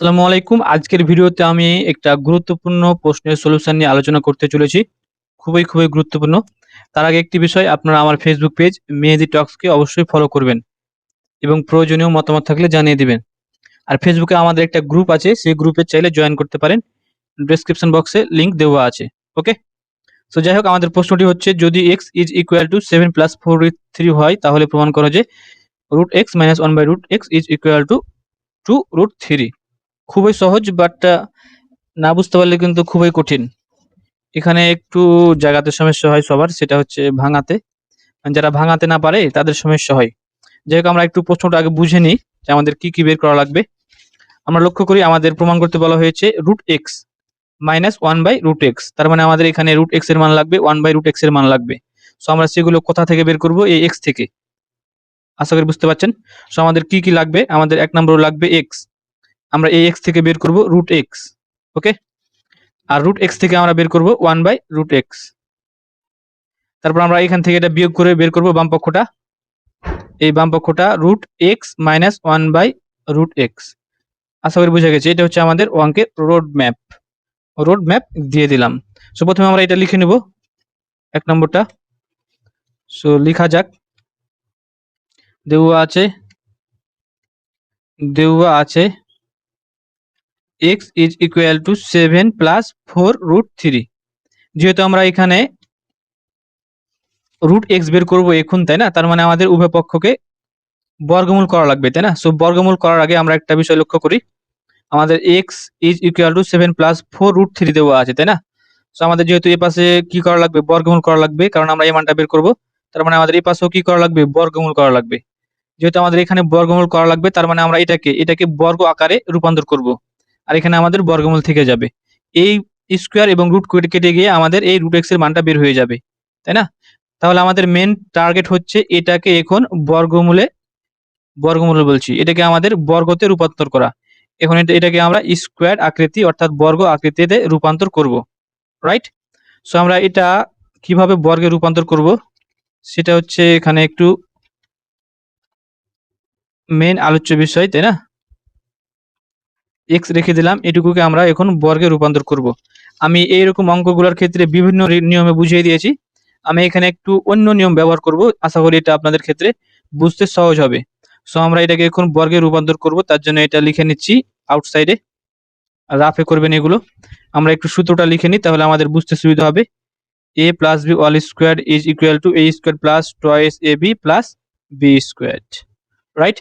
আসসালামু আলাইকুম। আজকের ভিডিওতে আমি একটা গুরুত্বপূর্ণ প্রশ্নের সলিউশন নিয়ে আলোচনা করতে চলেছি। খুবই খুবই গুরুত্বপূর্ণ। তার আগে একটি বিষয়, আপনারা আমার ফেসবুক পেজ মেহেদি টক্সকে অবশ্যই ফলো করবেন এবং প্রয়োজনীয় মতামত থাকলে জানিয়ে দিবেন। আর ফেসবুকে আমাদের একটা গ্রুপ আছে, সেই গ্রুপে চাইলে জয়েন করতে পারেন। ডেসক্রিপশন বক্সে লিংক দেওয়া আছে ওকে সো যাই হোক, আমাদের প্রশ্নটি হচ্ছে, যদি x is equal to seven plus four three হয়, তাহলে প্রমাণ করো যে root x minus one by root x is equal to two root three খুবই সহজ বাট না বুঝতে পারলে কিন্তু খুবই কঠিন। এখানে একটু জায়গাতে সমস্যা হয় সবার, সেটা হচ্ছে ভাঙাতে। যারা ভাঙাতে না পারে, তাদের সমস্যা হয়। যাই হোক, আমরা একটু প্রশ্নটা আগে বুঝে নিই যে আমাদের কি কি বের করা লাগবে। আমরা লক্ষ্য করি আমাদের প্রমাণ করতে বলা হয়েছে root x minus one by root x তার মানে আমাদের এখানে রুট এক্সের মান লাগবে ওয়ান বাই রুট এক্সের মান লাগবে। সো আমরা সেগুলো কোথা থেকে বের করব? এই এক্স থেকে। আশা করি বুঝতে পারছেন? সো আমাদের কি কি লাগবে? আমাদের এক নম্বর লাগবে এক্স আমরা এই এক্স থেকে বের করব রুট এক্স ওকে আর রুট এক্স থেকে আমরা বের করব ওয়ান বাই রুট এক্স তারপর আমরা এখান থেকে এটা বিয়োগ করে বের করব বাম পক্ষটা। এই বাম পক্ষটা root x minus one by root x আশা করি বুঝে গেছে, এটা হচ্ছে আমাদের অঙ্কের রোড ম্যাপ রোড ম্যাপ দিয়ে দিলাম। সো প্রথমে আমরা এটা লিখে নেব, এক নম্বরটা। সো লিখা যাক। দেওয়া আছে দেওয়া আছে। X is equal to seven plus four root three যেহেতু আমরা এখানে রুট এক্স বের করব এখন, তাই না? তার মানে আমাদের উভয় পক্ষকে বর্গমূল করা লাগবে, তাই না? সো বর্গমূল করার আগে আমরা একটা বিষয় লক্ষ্য করি। আমাদের x is equal to seven plus four root three দেওয়া আছে, তাই না? সো আমাদের যেহেতু এই পাশে কি করা লাগবে? বর্গমূল করা লাগবে, কারণ আমরা এই মানটা বের করব। তার মানে আমাদের এই পাশেও কি করা লাগবে? বর্গমূল করা লাগবে। যেহেতু আমাদের এখানে বর্গমূল করা লাগবে, তার মানে আমরা এটাকে এটাকে বর্গ আকারে রূপান্তর করব। আর এখানে আমাদের বর্গমূল থেকে যাবে। এই স্কোয়ার এবং রুট কেটে গিয়ে আমাদের এই রুট এক্সের মানটা বের হয়ে যাবে, তাই না? তাহলে আমাদের মেন টার্গেট হচ্ছে এটাকে এখন বর্গমূলে, বর্গমূল বলছি, এটাকে আমাদের বর্গতে রূপান্তর করা। এখন এটা, এটাকে আমরা স্কোয়ার আকৃতি অর্থাৎ বর্গ আকৃতিতে রূপান্তর করব রাইট সো আমরা এটা কীভাবে বর্গে রূপান্তর করব? সেটা হচ্ছে এখানে একটু মেন আলোচ্য বিষয়, তাই না? এক্স রেখে দিলাম, এটুকুকে আমরা এখন বর্গে রূপান্তর করব। আমি এইরকম অঙ্কগুলোর ক্ষেত্রে বিভিন্ন নিয়মে বুঝিয়ে দিয়েছি। আমি এখানে একটু অন্য নিয়ম ব্যবহার করব। আশা করি এটা আপনাদের ক্ষেত্রে বুঝতে সহজ হবে। সো আমরা এটাকে এখন বর্গে রূপান্তর করব। তার জন্য এটা লিখে নিচ্ছি আউটসাইডে রাফে করবেন এগুলো। আমরা একটু সূত্রটা লিখে নিই, তাহলে আমাদের বুঝতে সুবিধা হবে। A plus b whole square is equal to a square plus twice a b plus b square right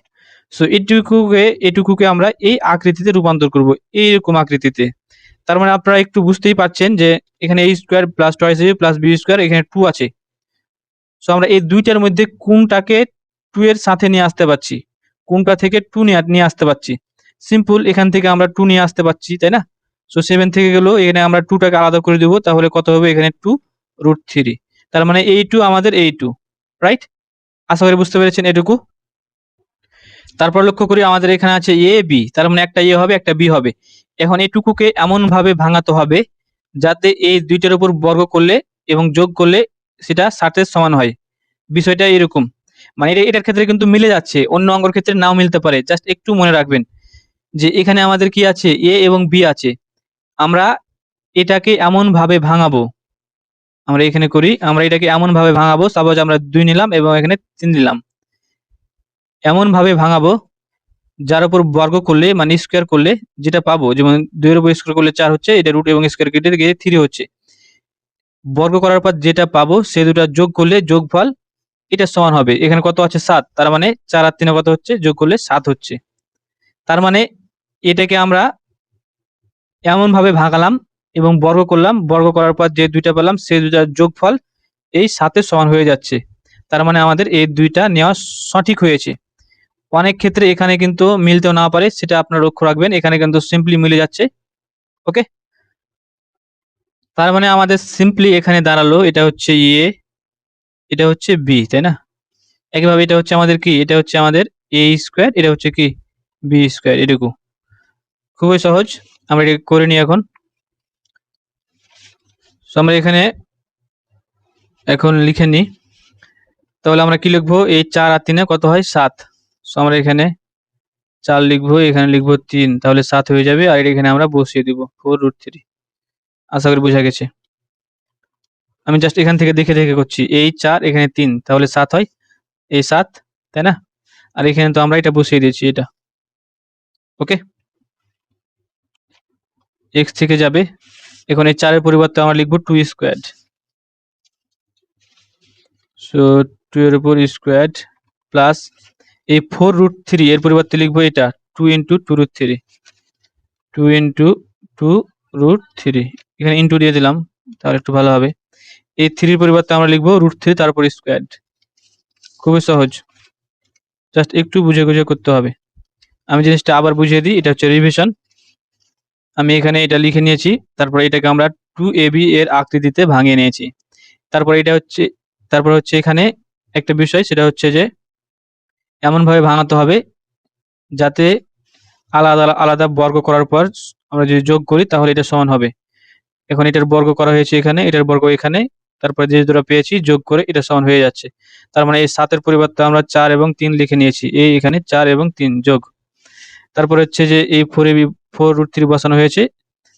so এটুকুকে এটুকুকে আমরা এই আকৃতিতে রূপান্তর করব, এইরকম আকৃতিতে। তার মানে আপনারা একটু বুঝতেই পারছেন যে এখানে এই square plus twice a plus b square এখানে টু আছে। সো আমরা এই দুইটার মধ্যে কোনটাকে টু এর সাথে নিয়ে আসতে পারছি? কোনটা থেকে টু নিয়ে আসতে পারছি? সিম্পল এখান থেকে আমরা টু নিয়ে আসতে পারছি, তাই না? সো সেভেন থেকে গেল, এখানে আমরা টুটাকে আলাদা করে দেবো, তাহলে কত হবে? এখানে টু রুট থ্রি তার মানে এই টু আমাদের এই টু রাইট আশা করি বুঝতে পেরেছেন এটুকু। তারপর লক্ষ্য করি আমাদের এখানে আছে এ বি তার মানে একটা এ হবে, একটা বি হবে। এখন এটুকুকে এমন ভাবে ভাঙাতে হবে যাতে এই দুইটার উপর বর্গ করলে এবং যোগ করলে সেটা ষাটের সমান হয়। বিষয়টা এরকম। মানে এটা এটার ক্ষেত্রে কিন্তু মিলে যাচ্ছে। অন্য অঙ্গর ক্ষেত্রে নাও মিলতে পারে। জাস্ট একটু মনে রাখবেন যে এখানে আমাদের কি আছে? এ এবং বি আছে। আমরা এটাকে এমন ভাবে ভাঙাবো। আমরা এখানে করি, আমরা এটাকে এমন ভাবে ভাঙাবো। সাপোজ আমরা দুই নিলাম এবং এখানে তিন নিলাম। এমন ভাবে ভাঙাবো, যার উপর বর্গ করলে মানে স্কোয়ার করলে যেটা পাবো, যেমন দুইয়ের উপর স্কোয়ার করলে চার হচ্ছে, এটা রুট এবং স্কোয়ার কেটে গিয়ে থ্রি হচ্ছে। বর্গ করার পর যেটা পাবো, সে দুটা যোগ করলে যোগফল এটা সমান হবে। এখানে কত আছে? সাত। তার মানে চার আর তিনে কত হচ্ছে? যোগ করলে সাত হচ্ছে। তার মানে এটাকে আমরা এমন ভাবে ভাঙালাম এবং বর্গ করলাম। বর্গ করার পর যে দুইটা পেলাম সেই দুইটা যোগফল এই সাতের সমান হয়ে যাচ্ছে। তার মানে আমাদের এই দুইটা নেওয়া সঠিক হয়েছে। অনেক ক্ষেত্রে এখানে কিন্তু মিলতেও না পারে, সেটা আপনার লক্ষ্য রাখবেন। এখানে কিন্তু সিম্পলি মিলে যাচ্ছে, ওকে? তার মানে আমাদের সিম্পলি এখানে দাঁড়াল, এটা হচ্ছে ইয়ে এটা হচ্ছে বি তাই না? একইভাবে এটা হচ্ছে আমাদের কি? এটা হচ্ছে আমাদের এ স্কোয়ার এটা হচ্ছে কি? বি স্কোয়ার এটুকু। খুবই সহজ, আমরা এটা করে নিই এখন। আমরা এখানে এখন লিখে নিই। তাহলে আমরা কি লিখব? এই চার আর তিনে কত হয়? সাত। সো আমরা এখানে চার লিখব, এখানে লিখব তিন, তাহলে সাত হয়ে যাবে আর এখানে আমরা বসিয়ে দিব ফোর রুট থ্রি আশা করি বোঝা গেছে। আমি জাস্ট এখান থেকে দেখে দেখে করছি, এই চার, এখানে তিন, তাহলে সাত হয়, এই সাত, তাই না? আর এখানে তো আমরা এটা বসিয়ে দিয়েছি, এটা। ওকে এক্স থেকে যাবে, এখন এই চারের পরিবর্তে আমরা লিখব টু স্কোয়ার সো টু এর উপর স্কোয়ার প্লাস এই ফোর রুট থ্রি এর পরিবর্তে লিখব এটা two into two root three two into two root three এখানে ইন্টু দিয়ে দিলাম, তাহলে একটু ভালো হবে। এই থ্রির পরিবর্তে আমরা লিখব রুট থ্রি তারপর স্কোয়ার খুবই সহজ। জাস্ট একটু বুঝে বুঝে করতে হবে। আমি জিনিসটা আবার বুঝিয়ে দিই, এটা হচ্ছে রিভিশন আমি এখানে এটা লিখে নিয়েছি, তারপর এটাকে আমরা টু এ বি এর আকৃতিতে ভাঙিয়ে নিয়েছি। তারপর এটা হচ্ছে, তারপর হচ্ছে এখানে একটা বিষয়, সেটা হচ্ছে যে এমনভাবে ভাঙাতে হবে যাতে আলাদা আলাদা বর্গ করার পর আমরা যদি যোগ করি তাহলে এটা সমান হবে। এখন এটার বর্গ করা হয়েছে এখানে, এটার বর্গ এখানে, তারপরে যে দুটো পেয়েছি যোগ করে এটা সমান হয়ে যাচ্ছে। তার মানে এই সাতের পরিবর্তে আমরা চার এবং তিন লিখে নিয়েছি, এই এখানে চার এবং তিন যোগ। তারপরে হচ্ছে যে এই ফোর ফোর রুট থ্রি বসানো হয়েছে,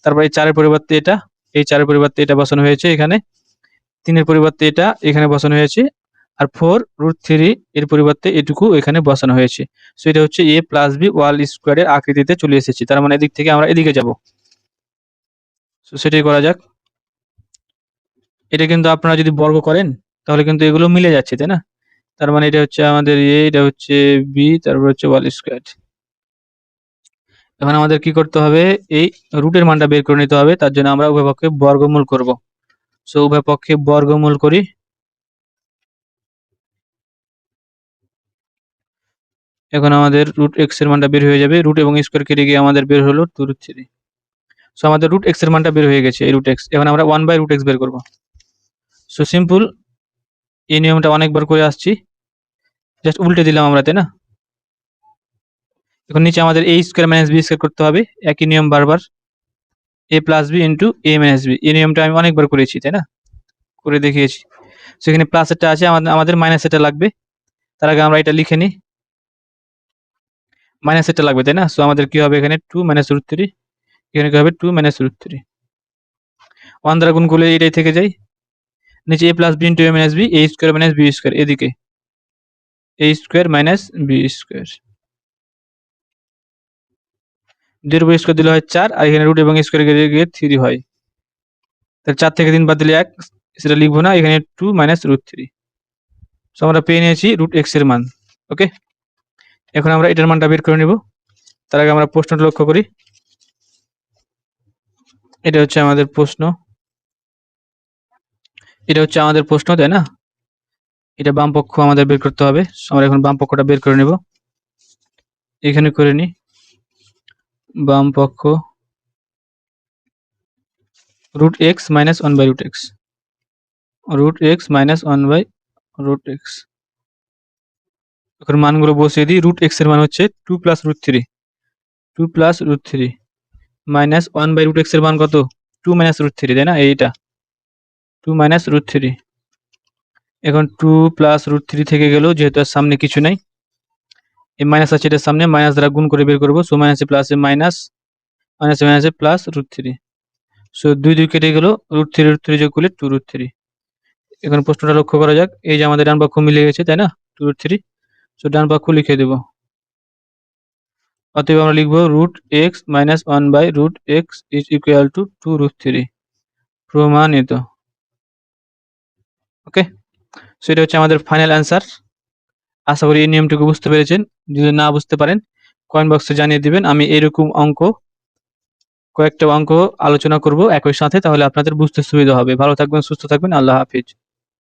তারপরে এই চারের পরিবর্তে এটা, এই চারের পরিবর্তে এটা বসানো হয়েছে এখানে, তিনের পরিবর্তে এটা এখানে বসানো হয়েছে আর ফোর রুট থ্রি এর পরিবর্তে এটুকু এখানে বসানো হয়েছে। সো এটা হচ্ছে এ প্লাস বি ওয়াল স্কোয়ারের আকৃতিতে চলে এসেছি। তার মানে এদিক থেকে আমরা এদিকে যাব। সো সেটাই করা যাক। এটা কিন্তু আপনারা যদি বর্গ করেন, তাহলে কিন্তু এগুলো মিলে যাচ্ছে, তাই না? তার মানে এটা হচ্ছে আমাদের এ এটা হচ্ছে বি তারপর হচ্ছে ওয়াল স্কোয়ার এখন আমাদের কি করতে হবে? এই রুটের মানটা বের করে নিতে হবে। তার জন্য আমরা উভয় পক্ষে বর্গমূল করব। সো উভয় পক্ষে বর্গমূল করি। এখন আমাদের রুট এক্সের মানটা বের হয়ে যাবে রুট এবং স্কোয়ার কেটে গিয়ে আমাদের বের হলো টু রুট থ্রি সো আমাদের রুট এক্সের মানটা বের হয়ে গেছে, এই রুট এক্স এখন আমরা ওয়ান বাই রুট এক্স বের করব। সো সিম্পল এই নিয়মটা অনেকবার করে আসছি। জাস্ট উল্টে দিলাম আমরা, তাই না? এখন নিচে আমাদের a square minus b square করতে হবে, একই নিয়ম বারবার। A plus b into a minus b এই নিয়মটা আমি অনেকবার করেছি, তাই না? করে দেখিয়েছি। সেখানে প্লাস একটা আছে, আমাদের আমাদের মাইনাস এটা লাগবে। তার আগে আমরা এটা লিখে নিই। মাইনাস এটা লাগবে, তাই না? সো আমাদের কি হবে এখানে? টু মাইনাস রুট থ্রি এখানে কি হবে? Two minus root three one দ্বারা গুণ করলে এটাই থেকে যায়। নিচে a plus b into a minus b a square minus b square এদিকে। A square minus b square দুইয়ের উপর স্কোয়ার দিলে হয় চার, আর এখানে রুট এবং স্কোয়ার গিয়ে গিয়ে থ্রি হয়। তাহলে চার থেকে তিন বাদ দিলে এক, সেটা লিখব না, এখানে two minus root three so আমরা পেয়ে নিয়েছি রুট এক্সের মান ওকে এখন আমরা এটার মানটা বের করে নিব। তার আগে আমরা প্রশ্নটা লক্ষ্য করি। এটা হচ্ছে আমাদের প্রশ্ন। এটা হচ্ছে আমাদের প্রশ্ন, তাই না? এটা বাম পক্ষ আমাদের বের করতে হবে। আমরা এখন বাম পক্ষটা বের করে নেব। এখানে করে নিই বাম পক্ষ root x minus one by root x root x minus one by root x এখন মানগুলো বসিয়ে দিই রুট এক্সের মান হচ্ছে two plus root three two plus root three minus one by root এক্সের মান কত? টু মাইনাস রুট থ্রি তাই না? এইটা। টু মাইনাস রুট থ্রি এখন টু প্লাস রুট থ্রি থেকে গেল যেহেতু আর সামনে কিছু নাই, এই মাইনাস আছে এটার সামনে মাইনাস দ্বারা গুণ করে বের করব। সো মাইনাসে প্লাসে মাইনাস মাইনাসে মাইনাসে প্লাস রুট থ্রি সো দুই দুই কেটে গেল রুট থ্রি রুট থ্রি যোগ করলে টু রুট থ্রি এখন প্রশ্নটা লক্ষ্য করা যাক, এই যে আমাদের ডান পক্ষ মিলে গেছে, তাই না? টু রুট থ্রি সো ডান পক্ষ লিখে দেব। অতএব আমরা লিখব root x minus one by root x is equal to two root three প্রমাণিত। ওকে সো এটা হচ্ছে আমাদের ফাইনাল অ্যান্সার আশা করি এই নিয়মটুকু বুঝতে পেরেছেন। যদি না বুঝতে পারেন কয়েন বক্সে জানিয়ে দিবেন। আমি এরকম অঙ্ক, কয়েকটা অঙ্ক আলোচনা করব একই সাথে, তাহলে আপনাদের বুঝতে সুবিধা হবে। ভালো থাকবেন, সুস্থ থাকবেন। আল্লাহ হাফিজ।